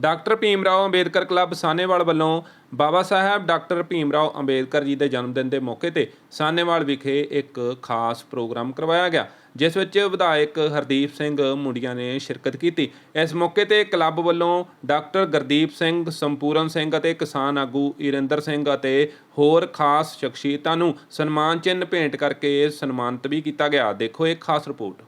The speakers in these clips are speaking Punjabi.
ਡਾਕਟਰ ਭੀਮ ਰਾਓ ਅੰਬੇਦਕਰ ਕਲੱਬ ਸਾਨੇਵਾਲ ਵੱਲੋਂ ਬਾਬਾ ਸਾਹਿਬ ਡਾਕਟਰ ਭੀਮ ਰਾਓ ਅੰਬੇਦਕਰ ਜੀ ਦੇ ਜਨਮ ਦਿਨ ਦੇ ਮੌਕੇ ਤੇ ਸਾਨੇਵਾਲ ਵਿਖੇ ਇੱਕ ਖਾਸ ਪ੍ਰੋਗਰਾਮ ਕਰਵਾਇਆ ਗਿਆ, ਜਿਸ ਵਿੱਚ ਵਿਧਾਇਕ ਹਰਦੀਪ ਸਿੰਘ ਮੁੰਡੀਆਂ ਨੇ ਸ਼ਿਰਕਤ ਕੀਤੀ। ਇਸ ਮੌਕੇ ਤੇ ਕਲੱਬ ਵੱਲੋਂ ਡਾਕਟਰ ਗੁਰਦੀਪ ਸਿੰਘ, ਸੰਪੂਰਨ ਸਿੰਘ ਅਤੇ ਕਿਸਾਨ ਆਗੂ ਇਰਿੰਦਰ ਸਿੰਘ ਅਤੇ ਹੋਰ ਖਾਸ ਸ਼ਖਸੀਅਤਾਂ ਨੂੰ ਸਨਮਾਨ ਚਿੰਨ੍ਹ ਭੇਂਟ ਕਰਕੇ ਸਨਮਾਨਿਤ ਵੀ ਕੀਤਾ ਗਿਆ। ਦੇਖੋ ਇੱਕ ਖਾਸ ਰਿਪੋਰਟ।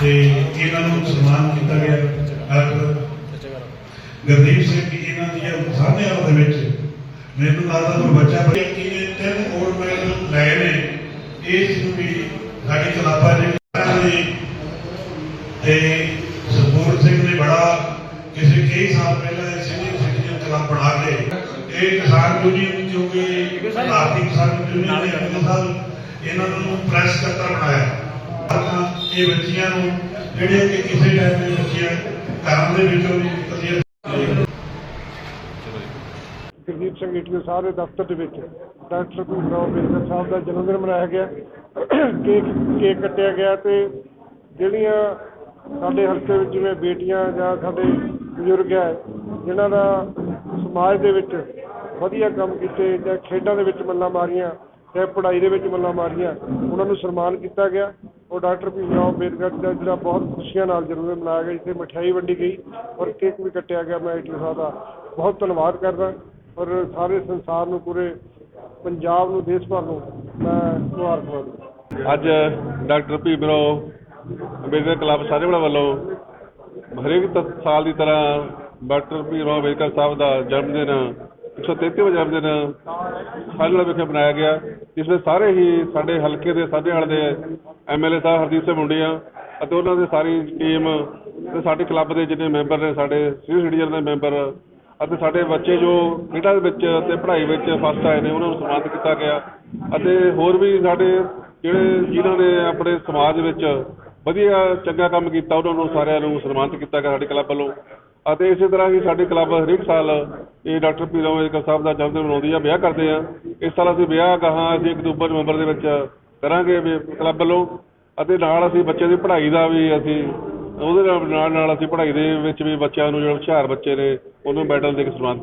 ਤੇ ਇਹਨਾਂ ਨੂੰ ਸਨਮਾਨ ਕੀਤਾ ਗਿਆ ਗੁਰਦੀਪ ਸਿੰਘ ਇਹਨਾਂ ਦੀਆਂ ਸਾਹਮਣੇ ਦੇ ਵਿੱਚ। ਮੈਨੂੰ ਲੱਗਦਾ ਕੋਈ ਬੱਚਾ ਬੜੀ ਨੇ, ਤਿੰਨ ਗੋਲਡ ਮੈਡਲ ਲਏ ਨੇ। ਇਸ ਨੂੰ ਵੀ ਸਾਡੀ ਕਲਾਬਾਂ ਦੇ ਤੇ ਸਰਪੂਰ ਸਿੰਘ ਨੇ ਬੜਾ ਕਿਸੇ ਕਈ ਸਾਲ ਪਹਿਲਾਂ ਇਹ ਸੀਨੀਅਰ ਸਿਟੀਜ਼ਨ ਕਲੱਬ ਬਣਾ ਕੇ ਇਹ ਕਿਸਾਨ ਯੂਨੀਅਨ ਕਿਉਂਕਿ ਭਾਰਤੀ ਕਿਸਾਨ ਯੂਨੀਅਨ ਨੇ ਅਗਲੇ ਸਾਲ ਇਹਨਾਂ ਨੂੰ ਪ੍ਰੈਸ ਕਰਤਾ ਬਣਾਇਆ। ਤਾਂ ਇਹ ਬੱਚੀਆਂ ਨੂੰ ਜਿਹੜੇ ਕਿ ਕਿਸੇ ਟਾਈਮ ਦੇ ਬੱਚੀਆਂ ਘਰਾਂ ਦੇ ਵਿੱਚੋਂ ਵੀ ਵਧੀਆ ਗੁਰਦੀਪ ਸਿੰਘ ਈਟੀਓ ਸਾਹਿਬ ਦੇ ਦਫ਼ਤਰ ਦੇ ਵਿੱਚ ਡਾਕਟਰ ਭੀਮਰਾਓ ਅੰਬੇਦਕਰ ਸਾਹਿਬ ਦਾ ਜਨਮ ਦਿਨ ਮਨਾਇਆ ਗਿਆ। ਕੇਕ ਕੇਕ ਕੱਟਿਆ ਗਿਆ ਤੇ ਜਿਹੜੀਆਂ ਸਾਡੇ ਹਲਕੇ ਵਿੱਚ ਜਿਵੇਂ ਬੇਟੀਆਂ ਜਾਂ ਸਾਡੇ ਬਜ਼ੁਰਗ ਹੈ, ਜਿਨ੍ਹਾਂ ਦਾ ਸਮਾਜ ਦੇ ਵਿੱਚ ਵਧੀਆ ਕੰਮ ਕੀਤੇ ਜਾਂ ਖੇਡਾਂ ਦੇ ਵਿੱਚ ਮੱਲਾਂ ਮਾਰੀਆਂ ਜਾਂ ਪੜ੍ਹਾਈ ਦੇ ਵਿੱਚ ਮੱਲਾਂ ਮਾਰੀਆਂ, ਉਹਨਾਂ ਨੂੰ ਸਨਮਾਨ ਕੀਤਾ ਗਿਆ। ਉਹ ਡਾਕਟਰ ਭੀਮ ਰਾਓ ਅੰਬੇਦਕਰ ਦਾ ਜਿਹੜਾ ਬਹੁਤ ਖੁਸ਼ੀਆਂ ਨਾਲ ਜਨਮ ਦਿਨ ਮਨਾਇਆ ਗਿਆ, ਜਿੱਥੇ ਮਠਿਆਈ ਵੰਡੀ ਗਈ ਔਰ ਕੇਕ ਵੀ ਕੱਟਿਆ ਗਿਆ ਮੈਂ ਈਟੀਓ ਸਾਹਿਬ ਦਾ। ਬਹੁਤ ਧੰਨਵਾਦ ਕਰਦਾ ਔਰ ਸਾਰੇ ਸੰਸਾਰ ਨੂੰ, ਪੂਰੇ ਪੰਜਾਬ ਨੂੰ, ਦੇਸ਼ ਭਰ ਨੂੰ ਮੈਂ ਮੁਬਾਰਕਬਾਦ ਅੱਜ ਡਾਕਟਰ ਭੀਮ ਰਾਓ ਅੰਬੇਦਕਰ ਕਲੱਬ ਸਾਰੇਵਾਲਾ ਵੱਲੋਂ ਹਰੇਕ ਸਾਲ ਦੀ ਤਰ੍ਹਾਂ ਡਾਕਟਰ ਭੀਮ ਰਾਓ ਅੰਬੇਦਕਰ ਸਾਹਿਬ ਦਾ ਜਨਮ ਦਿਨ 133ਵਾਂ ਜਨਮ ਦਿਨ ਸਾਰੇਵਾਲਾ ਵਿਖੇ ਮਨਾਇਆ ਗਿਆ। ਇਸ ਵਿੱਚ ਸਾਰੇ ਹੀ ਸਾਡੇ ਹਲਕੇ ਦੇ ਸਾਧੇਵਾਲ ਦੇ ਐਮਐਲਏ ਸਾਹਿਬ ਹਰਦੀਪ ਸਿੰਘ ਮੁੰਡੀਆਂ ਅਤੇ ਉਹਨਾਂ ਦੀ ਸਾਰੀ ਟੀਮ ਤੇ ਸਾਡੇ ਕਲੱਬ ਦੇ ਜਿੰਨੇ ਮੈਂਬਰ ਨੇ, ਸਾਡੇ ਸੀਨੀਅਰ ਸਿਟੀਜ਼ਨ ਦੇ ਮੈਂਬਰ ਅਤੇ ਸਾਡੇ ਬੱਚੇ ਜੋ ਖੇਡਾਂ ਦੇ ਵਿੱਚ ਅਤੇ ਪੜ੍ਹਾਈ ਵਿੱਚ ਫਸਟ ਆਏ ਨੇ, ਉਹਨਾਂ ਨੂੰ ਸਨਮਾਨਿਤ ਕੀਤਾ ਗਿਆ ਅਤੇ ਹੋਰ ਵੀ ਸਾਡੇ ਜਿਹੜੇ ਜਿਨ੍ਹਾਂ ਨੇ ਆਪਣੇ ਸਮਾਜ ਵਿੱਚ ਵਧੀਆ ਚੰਗਾ ਕੰਮ ਕੀਤਾ, ਉਹਨਾਂ ਨੂੰ ਸਾਰਿਆਂ ਨੂੰ ਸਨਮਾਨਿਤ ਕੀਤਾ ਗਿਆ ਸਾਡੇ ਕਲੱਬ ਵੱਲੋਂ ਅਤੇ ਇਸੇ ਤਰ੍ਹਾਂ ਹੀ ਸਾਡੇ ਕਲੱਬ ਹਰੇਕ ਸਾਲ ਇਹ ਡਾਕਟਰ ਪੀਰਾਮ ਅੰਬੇਦਕਰ ਸਾਹਿਬ ਦਾ ਜਨਮ ਦਿਨ ਮਨਾਉਂਦੀ ਆ, ਵਿਆਹ ਕਰਦੇ ਆ। ਇਸ ਸਾਲ ਅਸੀਂ ਵਿਆਹ ਗਾਹਾਂ ਅਸੀਂ ਅਕਤੂਬਰ, ਨਵੰਬਰ ਦੇ ਵਿੱਚ ਕਰਾਂਗੇ ਵੀ ਕਲੱਬ ਵੱਲੋਂ। ਅਤੇ ਨਾਲ ਅਸੀਂ ਬੱਚੇ ਦੀ ਪੜ੍ਹਾਈ ਦਾ ਵੀ ਅਸੀਂ, ਉਹਦੇ ਨਾਲ ਨਾਲ ਅਸੀਂ ਪੜ੍ਹਾਈ ਦੇ ਵਿੱਚ ਵੀ ਬੱਚਿਆਂ ਨੂੰ ਜਿਹੜੇ ਹੁਸ਼ਿਆਰ ਬੱਚੇ ਨੇ, ਉਹਨੂੰ ਮੈਡਲ ਦੇ ਕੇ ਸਨਮਾਨਿਤ